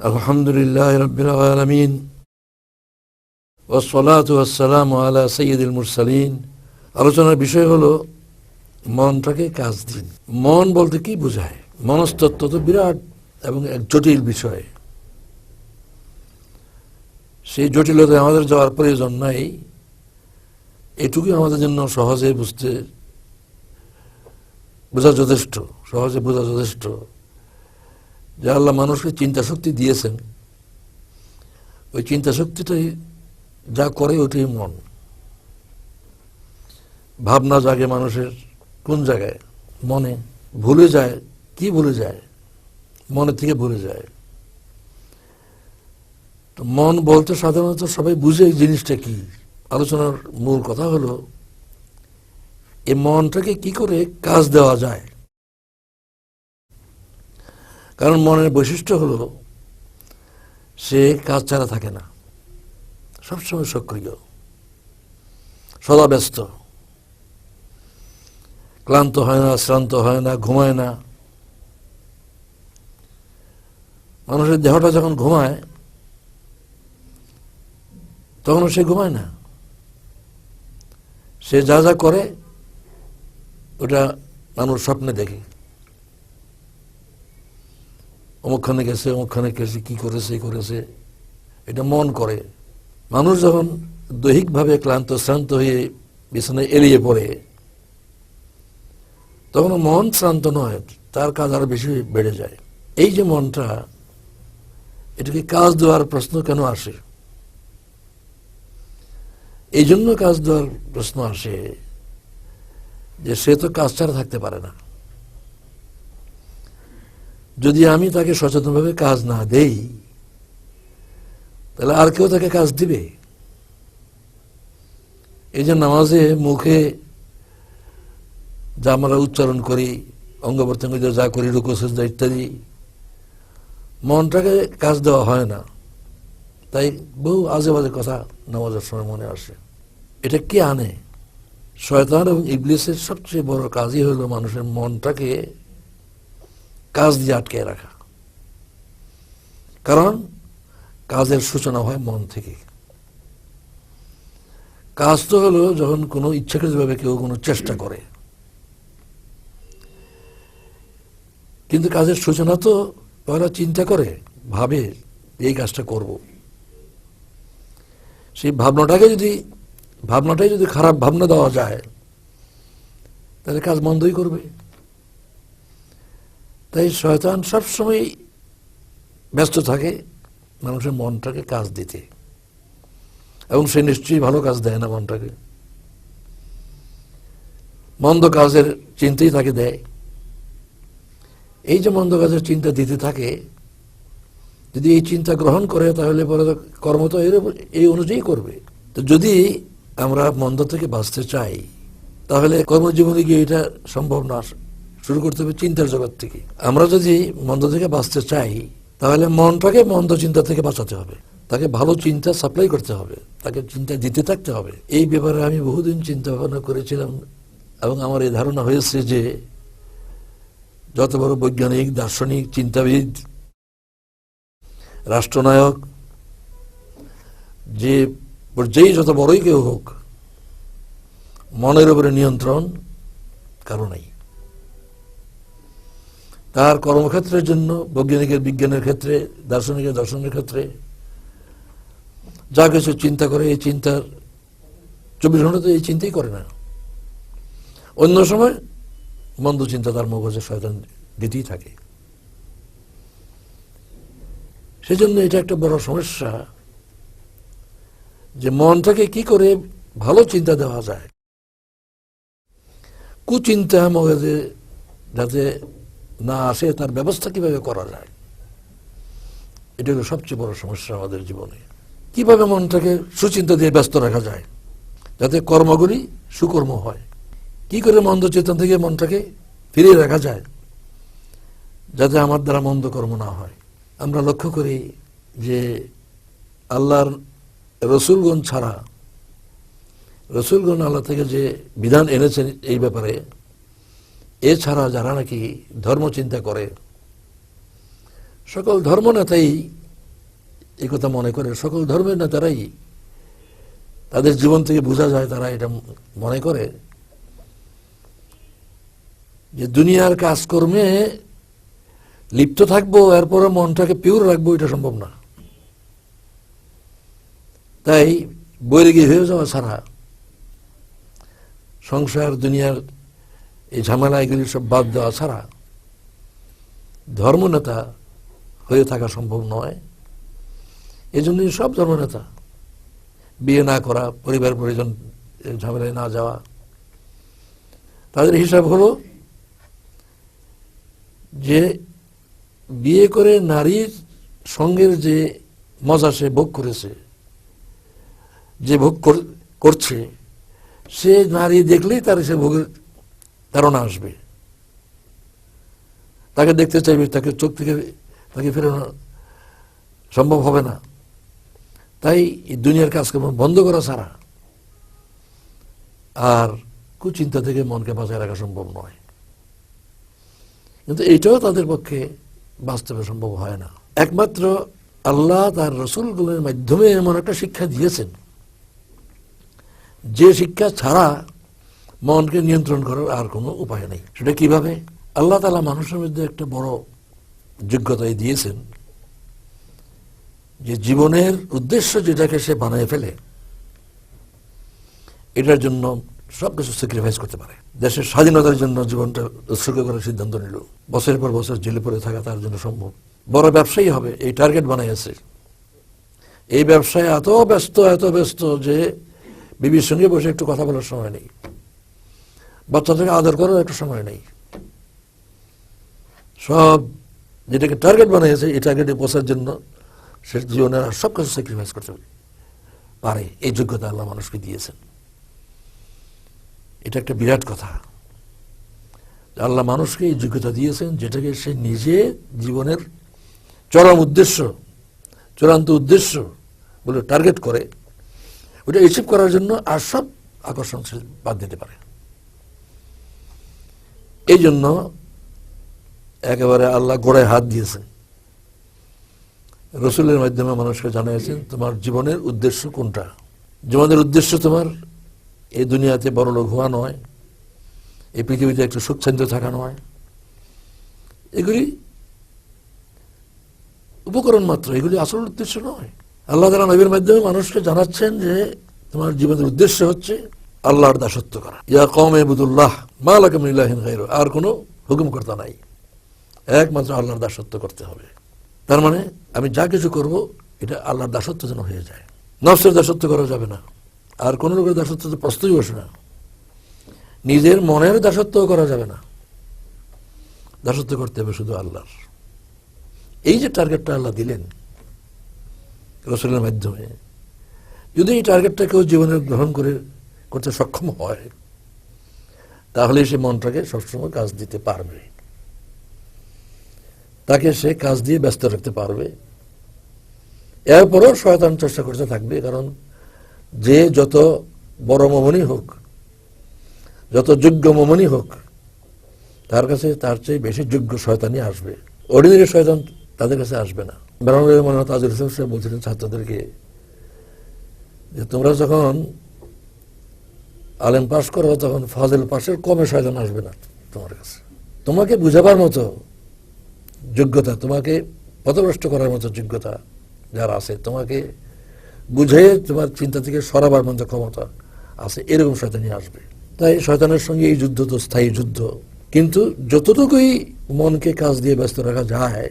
الحمد لله رب العالمين والصلاة والسلام على سيد المرسلين আলোচনার বিষয় হলো মনটাকে কাজ দিন মন বলতে কি বোঝায় মনস্তত্ত্ব তো বিরাট এবং এক জটিল বিষয় সেই জটিলতায় আমাদের যাওয়ার প্রয়োজন নাই এটুকুই আমাদের জন্য সহজে বুঝতে বোঝা যথেষ্ট সহজে বোঝা যথেষ্ট যে আল্লাহ মানুষকে চিন্তা শক্তি দিয়েছেন। ওই চিন্তা শক্তিটাই যা করে ওটাই মন। ভাবনা জাগে মানুষের কোন জায়গায়? মনে। ভুলে যায়। কি ভুলে যায়? মনে থেকে ভুলে যায়। তো মন বলতে সাধারণত সবাই বুঝে এই জিনিসটা কি। আলোচনার মূল কথা হলো এই মনটাকে কি করে কাজ দেওয়া যায়? কারণ মনের বৈশিষ্ট্য হলো সে কাজ ছাড়া থাকে না। সবসময় সক্রিয় সদা ব্যস্ত ক্লান্ত হয় না, শ্রান্ত হয় না, ঘুমায় না। মানুষের দেহটা যখন ঘুমায় তখন সে ঘুমায় না। সে যা যা করে, ওটা মানুষ স্বপ্নে দেখে। অমুকখানে গেছে অমুকখানে গেছে, কি করেছে করেছে। এটা মন করে। মানুষ যখন দৈহিকভাবে ক্লান্ত, শ্রান্ত হয়ে বিছানায় এড়িয়ে পড়ে, তখন মন শ্রান্ত নয়, তার কাজ আরও বেশি বেড়ে যায়। এই যে মনটা, এটাকে কাজ দেওয়ার প্রশ্ন কেন আসে? এই জন্য কাজ দেওয়ার প্রশ্ন আসে যে সে তো কাজ ছাড়া থাকতে পারে না। যদি আমি তাকে সচেতনভাবে কাজ না দেই, তাহলে আর কেউ তাকে কাজ দিবে? এই যে নামাজে মুখে যা আমরা উচ্চারণ করি অঙ্গ প্রত্যঙ্গ যা করি, রুকু সজ্জা ইত্যাদি, মনটাকে কাজ দেওয়া হয় না। তাই বহু আজে বাজে কথা নামাজের সময় মনে আসে। এটা কে আনে? শয়তান এবং ইবলিসের সবচেয়ে বড় কাজই হলো মানুষের মনটাকে কাজ দিয়ে আটকে রাখা। কারণ কাজের সূচনা হয় মন থেকে। কাজ তো হলো যখন কোনো ইচ্ছাকৃতভাবে কেউ কোনো চেষ্টা করে। কিন্তু কাজের সূচনা তো পয়লা চিন্তা করে, ভাবে এই কাজটা করব। সেই ভাবনাটাকে যদি, ভাবনাটাই যদি খারাপ ভাবনা দেওয়া যায়, তাহলে কাজ বন্ধই করবে। তাই শয়তান সবসময় ব্যস্ত থাকে মানুষের মনটাকে কাজ দিতে। এবং সে নিশ্চয়ই ভালো কাজ দেয় না মনটাকে। মন্দ কাজের চিন্তাই তাকে দেয়। এই যে মন্দ কাজের চিন্তা দিতে থাকে, যদি এই চিন্তা গ্রহণ করে, তাহলে পরে কর্ম তো এর এই অনুযায়ী করবে। তো যদি আমরা মন্দ থেকে বাঁচতে চাই, তাহলে কর্মজীবনে গিয়ে এটা সম্ভব না। শুরু করতে হবে চিন্তার জগৎ থেকে। আমরা যদি মন্দ থেকে বাঁচতে চাই, তাহলে মনটাকে মন্দ চিন্তা থেকে বাঁচাতে হবে। তাকে ভালো চিন্তা সাপ্লাই করতে হবে। তাকে চিন্তা দিতে থাকতে হবে। এই ব্যাপারে আমি বহুদিন চিন্তা ভাবনা করেছিলাম এবং আমার এই ধারণা হয়েছে যে যত বড় বৈজ্ঞানিক, দার্শনিক, চিন্তাবিদ, রাষ্ট্রনায়ক, যে পর্যায়ে যত বড়ই কেউ হোক, মনের উপরে নিয়ন্ত্রণ কারও নাই। তার কর্মক্ষেত্রের জন্য, বৈজ্ঞানিকের বিজ্ঞানের ক্ষেত্রে, দার্শনিকের দর্শনের ক্ষেত্রে, যা কিছু চিন্তা করে, এই চিন্তার চব্বিশ ঘণ্টা তো এই চিন্তাই করে না। অন্য সময় মন্দ চিন্তা তার মগজে শয়তান দিতেই থাকে। সেজন্য এটা একটা বড় সমস্যা যে মনটাকে কি করে ভালো চিন্তা দেওয়া যায়। কুচিন্তা মগজে যাতে না আসে তার ব্যবস্থা কীভাবে করা যায়? এটা হলো সবচেয়ে বড় সমস্যা আমাদের জীবনে। কীভাবে মনটাকে সুচিন্তা দিয়ে ব্যস্ত রাখা যায়? যাতে কর্মগুলি সুকর্ম হয়। কি করে মন্দ চেতন থেকে মনটাকে ফিরিয়ে রাখা যায়? যাতে আমার দ্বারা মন্দ কর্ম না হয়। আমরা লক্ষ্য করি যে আল্লাহর রসুলগণ ছাড়া, রসুলগণ আল্লাহ থেকে যে বিধান এনেছেন এই ব্যাপারে এছাড়া যারা নাকি ধর্ম চিন্তা করে, সকল ধর্ম নেতাই কথা মনে করে, সকল ধর্মের নেতারাই তাদের জীবন থেকে বোঝা যায় তারা এটা মনে করে যে দুনিয়ার কাজকর্মে লিপ্ত থাকব, এরপরে মনটাকে পিওর রাখব, এটা সম্ভব না। তাই বৈরাগী হয়ে যাওয়া ছাড়া সংসার, দুনিয়ার এই ঝামেলা এগুলি সব বাদ দেওয়া ছাড়া ধর্মনেতা হয়ে থাকা সম্ভব নয়। এজন্যই সব ধর্মনেতা বিয়ে না করা, পরিবার পরিজন ঝামেলায় না যাওয়া। তাদের হিসাব হলো যে বিয়ে করে নারীর সঙ্গের যে মজা সে ভোগ করেছে, যে ভোগ কর- করছে, সে নারী দেখলেই তার সে ভোগের ধারণা আসবে। তাকে দেখতে চাইবে, তাকে চোখ থেকে তাকে ফেরানো সম্ভব হবে না। তাই দুনিয়ার কাজকর্ম বন্ধ করা ছাড়া আর কুচিন্তা থেকে মনকে বাঁচায় রাখা সম্ভব নয়। কিন্তু এটাও তাদের পক্ষে বাস্তবে সম্ভব হয় না। একমাত্র আল্লাহ তার রসুলগুলোর মাধ্যমে এমন একটা শিক্ষা দিয়েছেন। যে শিক্ষা ছাড়া মনকে নিয়ন্ত্রণ করার আর কোনো উপায় নেই। সেটা কীভাবে? আল্লাহ তালা মানুষের মধ্যে একটা বড় যোগ্যতাই দিয়েছেন যে জীবনের উদ্দেশ্য যেটাকে সে বানিয়ে ফেলে, এটার জন্য সবকিছু স্যাক্রিফাইস করতে পারে। দেশের স্বাধীনতার জন্য জীবনটা উৎসর্গ করার সিদ্ধান্ত নিল। বছরের পর বছর জেলে পড়ে থাকা তার জন্য সম্ভব। বড় ব্যবসায়ী হবে, এই টার্গেট বানাইছে এই ব্যবসায় এত ব্যস্ত এত ব্যস্ত যে বিবির সঙ্গে বসে একটু কথা বলার সময় নেই। বাচ্চাটাকে আদর করার একটু সময় নেই। সব যেটাকে টার্গেট বানিয়েছে, এই টার্গেটে পৌঁছার জন্য সে জীবনের আর সব কিছু স্যাক্রিফাইস করতে পারে। এই যোগ্যতা আল্লাহ মানুষকে দিয়েছেন। এটা একটা বিরাট কথা। আল্লাহ মানুষকে এই যোগ্যতা দিয়েছেন যেটাকে সে নিজে জীবনের চরম উদ্দেশ্য, চূড়ান্ত উদ্দেশ্য বলে টার্গেট করে, ওটা অ্যাচিভ করার জন্য আর সব আকর্ষণ বাদ দিতে পারে। এই জন্য একেবারে আল্লাহ গোড়ায় হাত দিয়েছেন। রসুলের মাধ্যমে মানুষকে জানিয়েছেন, তোমার জীবনের উদ্দেশ্য কোনটা? জীবনের উদ্দেশ্য তোমার, এই দুনিয়াতে বড় লোক হওয়া নয়, এই পৃথিবীতে একটু সুচ্ছন্দ থাকা নয়। এগুলি উপকরণ মাত্র, এগুলি আসল উদ্দেশ্য নয়। আল্লাহ তালা নবীর মাধ্যমে মানুষকে জানাচ্ছেন যে তোমার জীবনের উদ্দেশ্য হচ্ছে আল্লাহর দাসত্ব করা। ইয়া কম এবুদুল্লাহ মা লাকামিল্লাহিন গায়রু। আর কোনো হুকুমকর্তা নাই। একমাত্র আল্লাহর দাসত্ব করতে হবে। তার মানে আমি যা কিছু করব, এটা আল্লাহর দাসত্ব যেন হয়ে যায়। নফসের দাসত্ব করা যাবে না। আর কোন লোকের দাসত্ব তো প্রস্তুতই বসে না। নিজের মনের দাসত্ব করা যাবে না। দাসত্ব করতে হবে শুধু আল্লাহর। এই যে টার্গেটটা আল্লাহ দিলেন রসুলের মাধ্যমে, যদি এই টার্গেটটা কেউ জীবনে গ্রহণ করে করতে সক্ষম হয়, তাহলে সে মনটাকে সবসময় কাজ দিতে পারবে। তাকে সে কাজ দিয়ে ব্যস্ত রাখতে পারবে। এরপরও শয়তান চেষ্টা করতে থাকবে, কারণ যে যত বড় মমনি হোক, যত যোগ্য মমনি হোক, তার কাছে তার চেয়ে বেশি যোগ্য শয়তানই আসবে। অর্ডিনারি শয়তান তাদের কাছে আসবে না। বেরোনের মনে তাজুল হোসেন সাহেব বলছিলেন ছাত্রদেরকে যে তোমরা যখন আলেম পাশ করো তখন ফাজেল পাশের কমে শয়তান আসবে না তোমার কাছে। তোমাকে বুঝাবার মতো যোগ্যতা, তোমাকে পথভ্রষ্ট করার মতো যোগ্যতা যারা আছে, তোমাকে বুঝে তোমার চিন্তা থেকে সরাবার মতো ক্ষমতা আছে, এরকম শয়তানি আসবে। তাই শয়তানের সঙ্গে এই যুদ্ধ তো স্থায়ী যুদ্ধ। কিন্তু যতটুকুই মনকে কাজ দিয়ে ব্যস্ত রাখা যায়